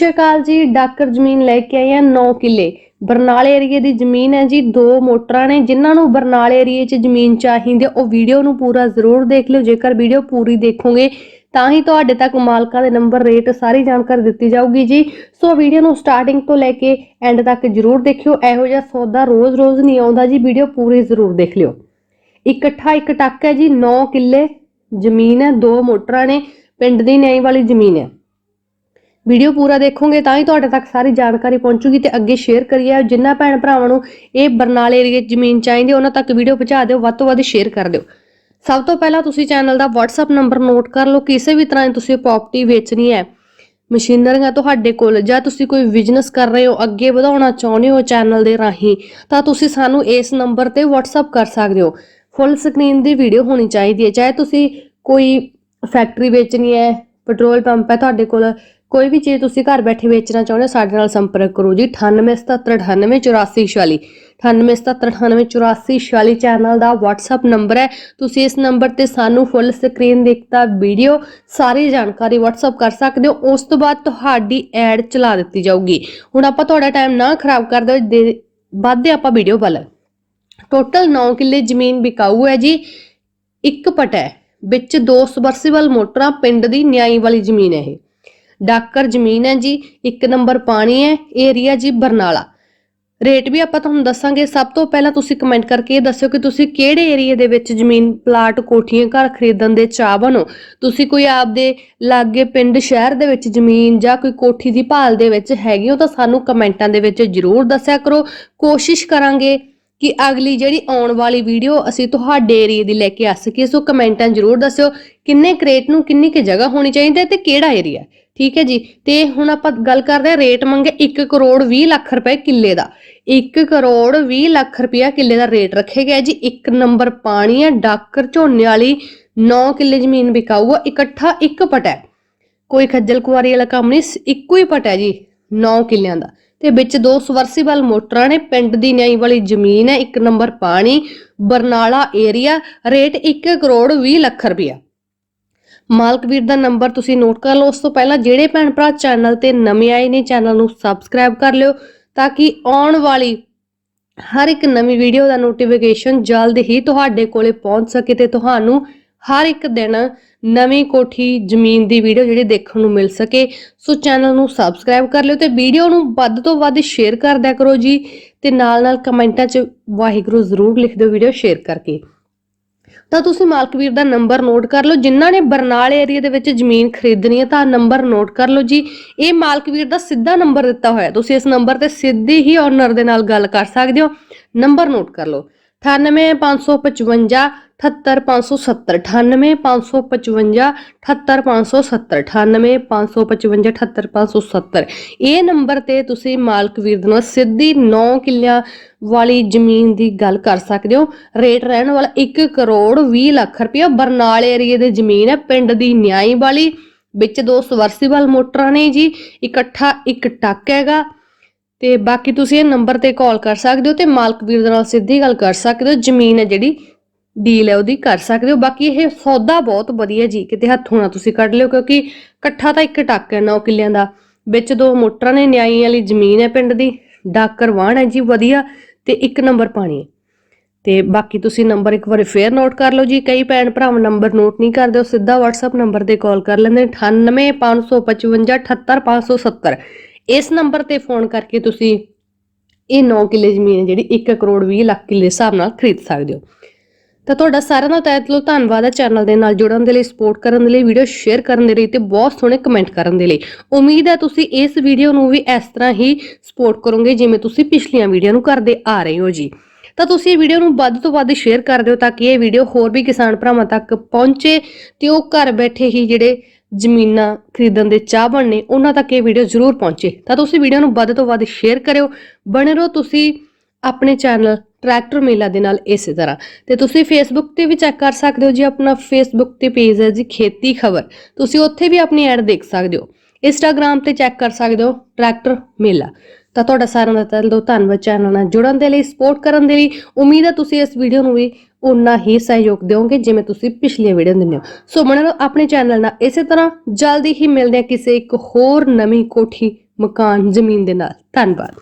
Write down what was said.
ਸ਼੍ਰੀ ਅਕਾਲ ਜੀ। ਡਾਕਰ ਜ਼ਮੀਨ ਲੈ ਕੇ ਆਏ ਆ 9 ਕਿੱਲੇ। ਬਰਨਾਲੇ ਏਰੀਏ ਦੀ ਜ਼ਮੀਨ ਹੈ ਜੀ। ਦੋ ਮੋਟਰਾਂ ਨੇ। ਜਿਨ੍ਹਾਂ ਨੂੰ ਬਰਨਾਲੇ ਏਰੀਏ 'ਚ ਜ਼ਮੀਨ ਚਾਹੀਦੀ ਹੈ, ਉਹ ਵੀਡੀਓ ਨੂੰ ਪੂਰਾ ਜ਼ਰੂਰ ਦੇਖ ਲਿਓ। ਜੇਕਰ ਵੀਡੀਓ ਪੂਰੀ ਦੇਖੋਗੇ ਤਾਂ ਹੀ ਤੁਹਾਡੇ ਤੱਕ ਮਾਲਕਾਂ ਦੇ ਨੰਬਰ ਰੇਟ ਸਾਰੀ ਜਾਣਕਾਰੀ ਦਿੱਤੀ ਜਾਊਗੀ ਜੀ। ਸੋ ਵੀਡੀਓ ਨੂੰ ਸਟਾਰਟਿੰਗ ਤੋਂ ਲੈ ਕੇ ਐਂਡ ਤੱਕ ਜ਼ਰੂਰ ਦੇਖਿਓ। ਇਹੋ ਜਿਹਾ ਸੌਦਾ ਰੋਜ਼-ਰੋਜ਼ ਨਹੀਂ ਆਉਂਦਾ ਜੀ। ਵੀਡੀਓ ਪੂਰੀ ਜ਼ਰੂਰ ਦੇਖ ਲਿਓ। ਇਕੱਠਾ ਇੱਕ ਟੱਕ ਹੈ ਜੀ। 9 ਕਿੱਲੇ ਜ਼ਮੀਨ ਹੈ ਦੋ ਮੋਟਰਾਂ ਨੇ। ਪਿੰਡ ਦੀ ਨਿਆਈ ਵਾਲੀ ਜ਼ਮੀਨ ਹੈ। ਵੀਡੀਓ ਪੂਰਾ ਦੇਖੋਗੇ ਤਾਂ ਹੀ ਤੁਹਾਡੇ ਤੱਕ ਸਾਰੀ ਜਾਣਕਾਰੀ ਪਹੁੰਚੂਗੀ ਤੇ ਅੱਗੇ ਸ਼ੇਅਰ ਕਰੀਏ। ਜਿੰਨਾ ਭੈਣ ਭਰਾਵਾਂ ਨੂੰ ਇਹ ਬਰਨਾਲੇ ਏਰੀਏ ਜ਼ਮੀਨ ਚਾਹੀਦੀ, ਉਹਨਾਂ ਤੱਕ ਵੀਡੀਓ ਪਹੁੰਚਾ ਦਿਓ, ਵੱਧ ਤੋਂ ਵੱਧ ਸ਼ੇਅਰ ਕਰ ਦਿਓ। ਸਭ ਤੋਂ ਪਹਿਲਾਂ ਤੁਸੀਂ ਚੈਨਲ ਦਾ WhatsApp ਨੰਬਰ ਨੋਟ ਕਰ ਲਓ, ਕਿਸੇ ਵੀ ਤਰ੍ਹਾਂ ਦੀ ਤੁਸੀਂ ਪ੍ਰਾਪਰਟੀ ਵੇਚਣੀ ਹੈ, ਮਸ਼ੀਨਰੀਆਂ ਤੁਹਾਡੇ ਕੋਲ, ਜਾਂ ਤੁਸੀਂ ਕੋਈ ਬਿਜ਼ਨਸ ਕਰ ਰਹੇ ਹੋ, ਅੱਗੇ ਵਧਾਉਣਾ ਚਾਹੁੰਦੇ ਹੋ ਚੈਨਲ ਦੇ ਰਾਹੀਂ, ਤਾਂ ਤੁਸੀਂ ਸਾਨੂੰ ਇਸ ਨੰਬਰ ਤੇ WhatsApp ਕਰ ਸਕਦੇ ਹੋ। ਫੁੱਲ ਸਕਰੀਨ ਦੀ ਵੀਡੀਓ ਹੋਣੀ ਚਾਹੀਦੀ ਹੈ। ਚਾਹੇ ਤੁਸੀਂ ਕੋਈ ਫੈਕਟਰੀ ਵੇਚਣੀ ਹੈ ਪੈਟਰੋਲ ਪੰਪ ਹੈ ਤੁਹਾਡੇ ਕੋਲ ਕੋਈ ਵੀ ਚੀਜ਼ ਤੁਸੀਂ ਘਰ ਬੈਠੇ ਵੇਚਣਾ ਚਾਹੁੰਦੇ ਹੋ, ਸਾਡੇ ਨਾਲ ਸੰਪਰਕ ਕਰੋ ਜੀ। 9877988446 9877988446 ਚੈਨਲ ਦਾ WhatsApp ਨੰਬਰ ਹੈ। ਤੁਸੀਂ ਇਸ ਨੰਬਰ ਤੇ ਸਾਨੂੰ ਫੁੱਲ ਸਕਰੀਨ ਦਿੱਤਾ ਵੀਡੀਓ ਸਾਰੀ ਜਾਣਕਾਰੀ WhatsApp ਕਰ ਸਕਦੇ ਹੋ। ਉਸ ਤੋਂ ਬਾਅਦ ਤੁਹਾਡੀ ਐਡ ਚਲਾ ਦਿੱਤੀ ਜਾਊਗੀ। ਹੁਣ ਆਪਾਂ ਤੁਹਾਡਾ ਟਾਈਮ ਨਾ ਖਰਾਬ ਕਰਦੇ ਹੋਏ ਦੇ- ਵੱਧਦੇ ਆਪਾਂ ਵੀਡੀਓ ਵੱਲ। ਟੋਟਲ 9 ਕਿੱਲੇ ਜ਼ਮੀਨ ਵਿਕਾਊ ਹੈ ਜੀ। ਇੱਕ ਪਟ ਵਿੱਚ ਦੋ ਸਬਰਸੀਬਲ ਮੋਟਰਾਂ, ਪਿੰਡ ਦੀ ਨਿਆਈ ਵਾਲੀ ਜ਼ਮੀਨ ਹੈ ਇਹ। ਡਾਕਰ ਜ਼ਮੀਨ ਹੈ ਜੀ, ਇੱਕ ਨੰਬਰ ਪਾਣੀ ਹੈ, ਏਰੀਆ ਜੀ ਬਰਨਾਲਾ। ਰੇਟ ਵੀ ਆਪਾਂ ਤੁਹਾਨੂੰ ਦੱਸਾਂਗੇ, ਸਭ ਤੋਂ ਪਹਿਲਾਂ ਤੁਸੀਂ ਕਮੈਂਟ ਕਰਕੇ ਇਹ ਦੱਸਿਓ ਕਿ ਤੁਸੀਂ ਕਿਹੜੇ ਏਰੀਆ ਦੇ ਵਿੱਚ ਜ਼ਮੀਨ, ਪਲਾਟ, ਕੋਠੀਆਂ, ਘਰ ਖਰੀਦਣ ਦੇ ਚਾਹਵਾਨ ਹੋ? ਤੁਸੀਂ ਕੋਈ ਆਪਦੇ ਲਾਗੇ ਪਿੰਡ, ਸ਼ਹਿਰ ਦੇ ਵਿੱਚ ਜ਼ਮੀਨ ਜਾਂ ਕੋਈ ਕੋਠੀ ਦੀ ਭਾਲ ਦੇ ਵਿੱਚ ਹੈਗੇ ਹੋ ਤਾਂ ਸਾਨੂੰ ਕਮੈਂਟਾਂ ਦੇ ਵਿੱਚ ਜਰੂਰ ਦੱਸਿਆ ਕਰੋ। ਕੋਸ਼ਿਸ਼ ਕਰਾਂਗੇ ਕਿ ਅਗਲੀ ਜਿਹੜੀ ਆਉਣ ਵਾਲੀ ਵੀਡੀਓ ਅਸੀਂ ਤੁਹਾਡੇ ਏਰੀਆ ਦੀ ਲੈ ਕੇ ਆ ਸਕੀਏ, ਸੋ ਕਮੈਂਟਾਂ ਜਰੂਰ ਦੱਸਿਓ ਕਿੰਨੇ ਕਰੇਟ ਨੂੰ ਕਿੰਨੀ ਕੁ ਜਗ੍ਹਾ ਹੋਣੀ ਚਾਹੀਦੀ ਹੈ ਤੇ ਕਿਹੜਾ ਏਰੀਆ ਠੀਕ ਹੈ ਜੀ? ਤੇ ਹੁਣ ਆਪਾਂ ਗੱਲ ਕਰਦੇ ਹਾਂ ਰੇਟ ਮੰਗੇ 1 ਕਰੋੜ 20 ਲੱਖ ਰੁਪਏ ਕਿੱਲੇ ਦਾ। 1 ਕਰੋੜ 20 ਲੱਖ ਰੁਪਇਆ ਕਿੱਲੇ ਦਾ ਰੇਟ ਰੱਖਿਆ ਗਿਆ ਜੀ। ਇੱਕ ਨੰਬਰ ਪਾਣੀ ਹੈ, ਡਾਕਰ ਝੋਨੇ ਵਾਲੀ 9 ਕਿੱਲੇ ਜ਼ਮੀਨ ਵਿਕਾਊ ਇਕੱਠਾ ਇੱਕ ਪਟ ਹੈ। ਕੋਈ ਖੱਜਲ ਕੁਆਰੀ ਵਾਲਾ ਕੰਮ ਨਹੀਂ ਇੱਕੋ ਹੀ ਪਟ ਜੀ 9 ਕਿੱਲਿਆਂ ਦਾ। ਤੇ ਵਿੱਚ ਦੋ ਸਵਰਸੀਬਲ ਮੋਟਰਾਂ ਨੇ, ਪਿੰਡ ਦੀ ਨਿਆਈ ਵਾਲੀ ਜ਼ਮੀਨ ਹੈ, ਇੱਕ ਨੰਬਰ ਪਾਣੀ, ਬਰਨਾਲਾ ਏਰੀਆ ਰੇਟ 1 ਕਰੋੜ 20 ਲੱਖ ਰੁਪਇਆ। ਮਾਲਕ ਵੀਰ ਦਾ ਨੰਬਰ ਤੁਸੀਂ ਨੋਟ ਕਰ ਲਓ। ਉਸ ਤੋਂ ਪਹਿਲਾਂ ਜਿਹੜੇ ਭੈਣ ਭਰਾ ਚੈਨਲ ਤੇ ਨਵੇਂ ਆਏ ਨੇ, ਚੈਨਲ ਨੂੰ ਸਬਸਕ੍ਰਾਈਬ ਕਰ ਲਿਓ ਤਾਂ ਕਿ ਆਉਣ ਵਾਲੀ ਹਰ ਇੱਕ ਨਵੀਂ ਵੀਡੀਓ ਦਾ ਨੋਟੀਫਿਕੇਸ਼ਨ ਜਲਦ ਹੀ ਤੁਹਾਡੇ ਕੋਲੇ ਪਹੁੰਚ ਸਕੇ ਤੇ ਤੁਹਾਨੂੰ ਹਰ ਇੱਕ ਦਿਨ ਨਵੀਂ ਕੋਠੀ ਜ਼ਮੀਨ ਦੀ ਵੀਡੀਓ ਜਿਹੜੀ ਦੇਖਣ ਨੂੰ ਮਿਲ ਸਕੇ। ਸੋ ਚੈਨਲ ਨੂੰ ਸਬਸਕ੍ਰਾਈਬ ਕਰ ਲਿਓ ਤੇ ਵੀਡੀਓ ਨੂੰ ਵੱਧ ਤੋਂ ਵੱਧ ਸ਼ੇਅਰ ਕਰ ਦਿਆ ਕਰੋ ਜੀ ਤੇ ਨਾਲ ਨਾਲ ਕਮੈਂਟਾਂ 'ਚ ਵਾਹਿਗੁਰੂ ਜ਼ਰੂਰ ਲਿਖ ਦਿਓ ਵੀਡੀਓ ਸ਼ੇਅਰ ਕਰਕੇ। ਤਾਂ ਤੁਸੀਂ ਮਾਲਕਵੀਰ ਦਾ ਨੰਬਰ ਨੋਟ ਕਰ ਲਓ। ਜਿਨ੍ਹਾਂ ਨੇ ਬਰਨਾਲ ਏਰੀਆ ਦੇ ਵਿੱਚ ਜ਼ਮੀਨ ਖਰੀਦਣੀ ਹੈ, ਤਾਂ ਨੰਬਰ ਨੋਟ ਕਰ ਲਓ ਜੀ। ਇਹ ਮਾਲਕਵੀਰ ਦਾ ਸਿੱਧਾ ਨੰਬਰ ਦਿੱਤਾ ਹੋਇਆ ਤੁਸੀਂ ਇਸ ਨੰਬਰ ਤੇ ਸਿੱਧੀ ਹੀ ਓਨਰ ਦੇ ਨਾਲ ਗੱਲ ਕਰ ਸਕਦੇ ਹੋ। ਨੰਬਰ ਨੋਟ ਕਰ ਲਓ। 98555 78570 98555 78570 98555 78570 ਇਹ ਨੰਬਰ ਤੇ ਤੁਸੀਂ ਮਾਲਕ ਵੀਰ ਨਾਲ ਸਿੱਧੀ 9 ਕਿੱਲਿਆਂ ਵਾਲੀ ਜ਼ਮੀਨ ਦੀ ਗੱਲ ਕਰ ਸਕਦੇ ਹੋ। ਰੇਟ ਰਹਿਣ ਵਾਲਾ 1 ਕਰੋੜ 20 ਲੱਖ ਰੁਪਇਆ ਬਰਨਾਲੇ ਏਰੀਏ ਦੀ ਜ਼ਮੀਨ ਹੈ, ਪਿੰਡ ਦੀ ਨਿਆਈ ਵਾਲੀ, ਵਿੱਚ ਦੋ ਸਵਰਸੀਬਲ ਮੋਟਰਾਂ ਨੇ ਜੀ, ਇਕੱਠਾ ਇੱਕ ਟੱਕ ਹੈਗਾ। ਤੇ ਬਾਕੀ ਤੁਸੀਂ ਇਹ ਨੰਬਰ ਤੇ ਕਾਲ ਕਰ ਸਕਦੇ ਹੋ ਤੇ ਮਾਲਕ ਵੀਰ ਦੇ ਨਾਲ ਸਿੱਧੀ ਗੱਲ ਕਰ ਸਕਦੇ ਹੋ, ਜ਼ਮੀਨ ਹੈ ਜਿਹੜੀ ਡੀਲ ਹੈ, ਉਹਦੀ ਕਰ ਸਕਦੇ ਹੋ। ਬਾਕੀ ਇਹ ਸੌਦਾ ਬਹੁਤ ਵਧੀਆ ਜੀ, ਕਿਤੇ ਹੱਥੋਂ ਨਾ ਤੁਸੀਂ ਕੱਢ ਲਿਓ, ਕਿਉਂਕਿ ਇਕੱਠਾ ਤਾਂ ਇੱਕ ਟੱਕ ਹੈ 9 ਕਿੱਲਿਆਂ ਦਾ। ਵਿੱਚ ਦੋ ਮੋਟਰਾਂ ਨੇ ਨਿਆਈ ਵਾਲੀ ਜ਼ਮੀਨ ਹੈ ਪਿੰਡ ਦੀ, ਡਾਕਰ ਵਾਹਣ ਹੈ ਜੀ, ਵਧੀਆ, ਤੇ ਇੱਕ ਨੰਬਰ ਪਾਣੀ ਹੈ। ਤੇ ਬਾਕੀ ਤੁਸੀਂ ਨੰਬਰ ਇੱਕ ਵਾਰੀ ਫੇਰ ਨੋਟ ਕਰ ਲਓ ਜੀ, ਕਈ ਭੈਣ ਭਰਾ ਨੰਬਰ ਨੋਟ ਨਹੀਂ ਕਰਦੇ, ਉਹ ਸਿੱਧਾ WhatsApp ਨੰਬਰ ਤੇ ਕਾਲ ਕਰ ਲੈਂਦੇ ਨੇ 98555 78570 ਇਸ ਨੰਬਰ ਤੇ ਫੋਨ ਕਰਕੇ ਤੁਸੀਂ ਇਹ 9 ਕਿੱਲੇ ਜ਼ਮੀਨ ਜਿਹੜੀ 1 ਕਰੋੜ 20 ਲੱਖ ਕਿੱਲੇ ਹਿਸਾਬ ਨਾਲ ਖਰੀਦ ਸਕਦੇ ਹੋ। ਤਾਂ ਤੁਹਾਡਾ ਸਾਰਿਆਂ ਦਾ ਤਹਿ ਦਿਲੋਂ ਧੰਨਵਾਦ ਹੈ ਚੈਨਲ ਦੇ ਨਾਲ ਜੁੜਨ ਦੇ ਲਈ ਸਪੋਰਟ ਕਰਨ ਦੇ ਲਈ ਵੀਡੀਓ ਸ਼ੇਅਰ ਕਰਨ ਦੇ ਲਈ ਤੇ ਬਹੁਤ ਸੋਹਣੇ ਕਮੈਂਟ ਕਰਨ ਦੇ ਲਈ। ਉਮੀਦ ਹੈ ਤੁਸੀਂ ਇਸ ਵੀਡੀਓ ਨੂੰ ਵੀ ਇਸ ਤਰ੍ਹਾਂ ਹੀ ਸਪੋਰਟ ਕਰੋਗੇ ਜਿਵੇਂ ਤੁਸੀਂ ਪਿਛਲੀਆਂ ਵੀਡੀਓ ਨੂੰ ਕਰਦੇ ਆ ਰਹੇ ਹੋ ਜੀ। ਤਾਂ ਤੁਸੀਂ ਇਹ ਵੀਡੀਓ ਨੂੰ ਵੱਧ ਤੋਂ ਵੱਧ ਸ਼ੇਅਰ ਕਰ ਦਿਓ ਤਾਂ ਕਿ ਇਹ ਵੀਡੀਓ ਹੋਰ ਵੀ ਕਿਸਾਨ ਭਰਾਵਾਂ ਤੱਕ ਪਹੁੰਚੇ ਤੇ ਉਹ ਘਰ ਬੈਠੇ ਹੀ ਜਿਹੜੇ ਜ਼ਮੀਨਾਂ ਖਰੀਦਣ ਦੇ ਚਾਹਵਾਨ ਨੇ ਉਹਨਾਂ ਤੱਕ ਇਹ ਵੀਡੀਓ ਜ਼ਰੂਰ ਪਹੁੰਚੇ। ਤਾਂ ਤੁਸੀਂ ਵੀਡੀਓ ਨੂੰ ਵੱਧ ਤੋਂ ਵੱਧ ਸ਼ੇਅਰ ਕਰਿਓ। ਬਣੇ ਰਹੋ ਤੁਸੀਂ ਆਪਣੇ ਚੈਨਲ ਟਰੈਕਟਰ ਮੇਲਾ ਦੇ ਨਾਲ ਇਸੇ ਤਰ੍ਹਾਂ। ਤੇ ਤੁਸੀਂ ਫੇਸਬੁੱਕ ਤੇ ਵੀ ਚੈੱਕ ਕਰ ਸਕਦੇ ਹੋ ਜੀ, ਆਪਣਾ ਫੇਸਬੁੱਕ ਤੇ ਪੇਜ ਹੈ ਜੀ, ਖੇਤੀ ਖਬਰ। ਤੁਸੀਂ ਉੱਥੇ ਵੀ ਆਪਣੀ ਐਡ ਦੇਖ ਸਕਦੇ ਹੋ। ਇੰਸਟਾਗ੍ਰam ਤੇ ਚੈੱਕ ਕਰ ਸਕਦੇ ਹੋ, ਟਰੈਕਟਰ ਮੇਲਾ। ਤਾਂ ਤੁਹਾਡਾ ਸਾਰਿਆਂ ਦਾ ਤਹਿ ਦਿਲੋਂ ਧੰਨਵਾਦ ਚੈਨਲ ਨਾਲ ਜੁੜਨ ਦੇ ਲਈ ਸਪੋਰਟ ਕਰਨ ਦੇ ਲਈ। ਉਮੀਦ ਹੈ ਤੁਸੀਂ ਇਸ ਵੀਡੀਓ ਨੂੰ ਵੀ ਉਨਾ ਹੀ ਸਹਿਯੋਗ ਦਿਓਗੇ ਜਿਵੇਂ ਤੁਸੀਂ ਪਿਛਲੀਆਂ ਵੀਡੀਓ ਦਿੰਦੇ ਹੋ। ਸੋ ਬਣੇ ਲਓ ਆਪਣੇ ਚੈਨਲ ਨਾਲ ਇਸੇ ਤਰ੍ਹਾਂ। ਜਲਦੀ ਹੀ ਮਿਲਦੇ ਹਾਂ ਕਿਸੇ ਇੱਕ ਹੋਰ ਨਵੀਂ ਕੋਠੀ, ਮਕਾਨ, ਜ਼ਮੀਨ ਦੇ ਨਾਲ। ਧੰਨਵਾਦ।